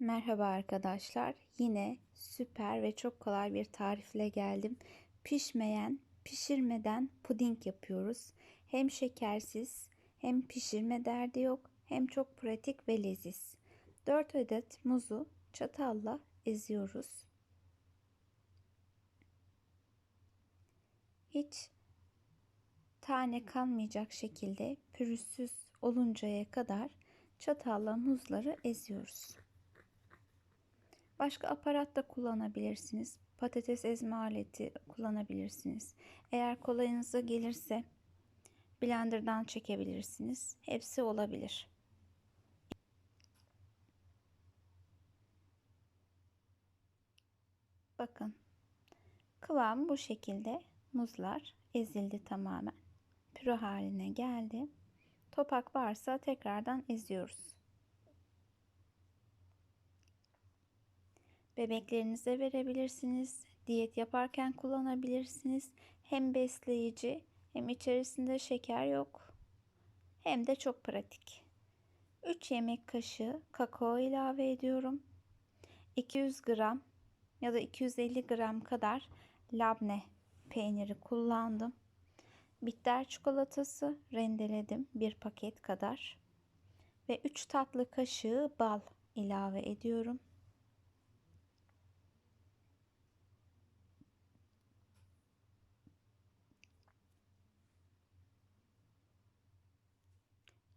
Merhaba arkadaşlar. Yine süper ve çok kolay bir tarifle geldim. Pişmeyen, pişirmeden puding yapıyoruz. Hem şekersiz, hem pişirme derdi yok, hem çok pratik ve leziz. 4 adet muzu çatalla eziyoruz. Hiç tane kalmayacak şekilde pürüzsüz oluncaya kadar çatalla muzları eziyoruz. Başka aparat da kullanabilirsiniz. Patates ezme aleti kullanabilirsiniz. Eğer kolayınıza gelirse blenderdan çekebilirsiniz. Hepsi olabilir. Bakın. Kıvam bu şekilde. Muzlar ezildi tamamen. Püre haline geldi. Topak varsa tekrardan eziyoruz. Bebeklerinize verebilirsiniz. Diyet yaparken kullanabilirsiniz. Hem besleyici hem içerisinde şeker yok. Hem de çok pratik. 3 yemek kaşığı kakao ilave ediyorum. 200 gram ya da 250 gram kadar labne peyniri kullandım. Bitter çikolatası rendeledim bir paket kadar. Ve 3 tatlı kaşığı bal ilave ediyorum.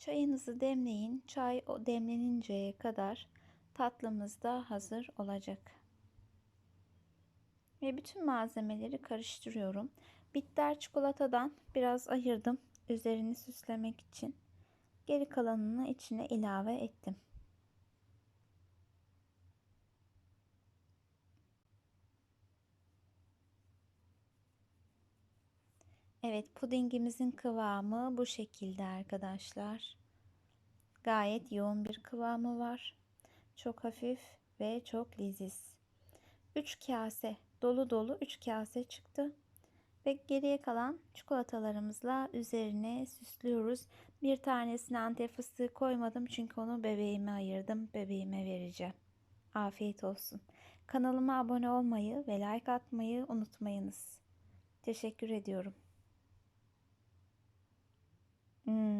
Çayınızı demleyin. Çay o demleninceye kadar tatlımız da hazır olacak. Ve bütün malzemeleri karıştırıyorum. Bitter çikolatadan biraz ayırdım üzerini süslemek için. Geri kalanını içine ilave ettim. Evet pudingimizin kıvamı bu şekilde arkadaşlar. Gayet yoğun bir kıvamı var. Çok hafif ve çok leziz. 3 kase dolu dolu 3 kase çıktı. Ve geriye kalan çikolatalarımızla üzerine süslüyoruz. Bir tanesine antep fıstığı koymadım çünkü onu bebeğime ayırdım. Bebeğime vereceğim. Afiyet olsun. Kanalıma abone olmayı ve like atmayı unutmayınız. Teşekkür ediyorum. Hmm,